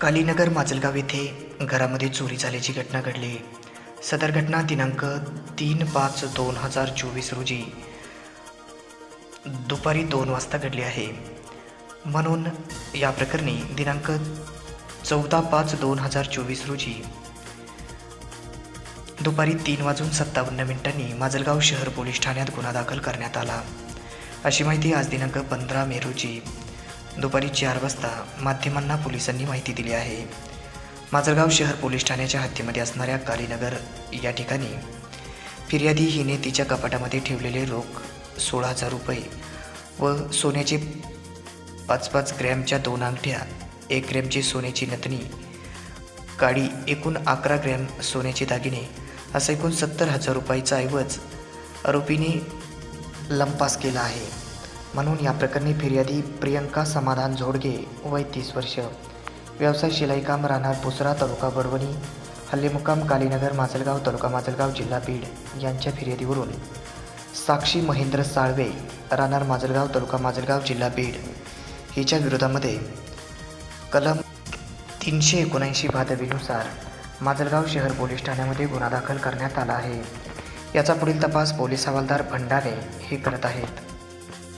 कालीनगर माजलगाव येथे घरामध्ये चोरी झाल्याची घटना घडली. सदर घटना दिनांक तीन पाच दोन हजार चोवीस रोजी दुपारी दोन वाजता घडली आहे. म्हणून या प्रकरणी दिनांक चौदा पाच दोन हजार चोवीस रोजी दुपारी तीन वाजून सत्तावन्न मिनिटांनी माजलगाव शहर पोलीस ठाण्यात गुन्हा दाखल करण्यात आला. अशी माहिती आज दिनांक पंधरा मे रोजी दुपारी चार वाजता माध्यमांना पोलिसांनी माहिती दिली आहे. माजलगाव शहर पोलीस ठाण्याच्या हद्दीमध्ये असणाऱ्या कालीनगर या ठिकाणी फिर्यादी हिने तिच्या कपाटामध्ये ठेवलेले रोख सोळा हजार रुपये व सोन्याचे पाच पाच ग्रॅमच्या दोन अंगठ्या एक ग्रॅमची सोन्याची नथनी काडी एकूण अकरा ग्रॅम सोन्याचे दागिने असं एकूण सत्तर हजार रुपयाचा ऐवज आरोपीने लंपास केला आहे. म्हणून या प्रकरणी फिर्यादी प्रियंका समाधान झोडगे वय तीस वर्ष. व्यवसाय शिलाईकाम राहणार पुसरा तालुका बडवणी हल्लेमुकाम कालीनगर माजलगाव तालुका माजलगाव जिल्हा बीड यांच्या फिर्यादीवरून. साक्षी महेंद्र साळवे राहणार माजलगाव तालुका माजलगाव जिल्हा बीड. हिच्या विरोधामध्ये कलम तीनशे एकोणऐंशी भादवीनुसार माजलगाव शहर पोलीस ठाण्यामध्ये गुन्हा दाखल करण्यात आला आहे. याचा पुढील तपास पोलीस हवालदार भंडारे हे करत आहेत.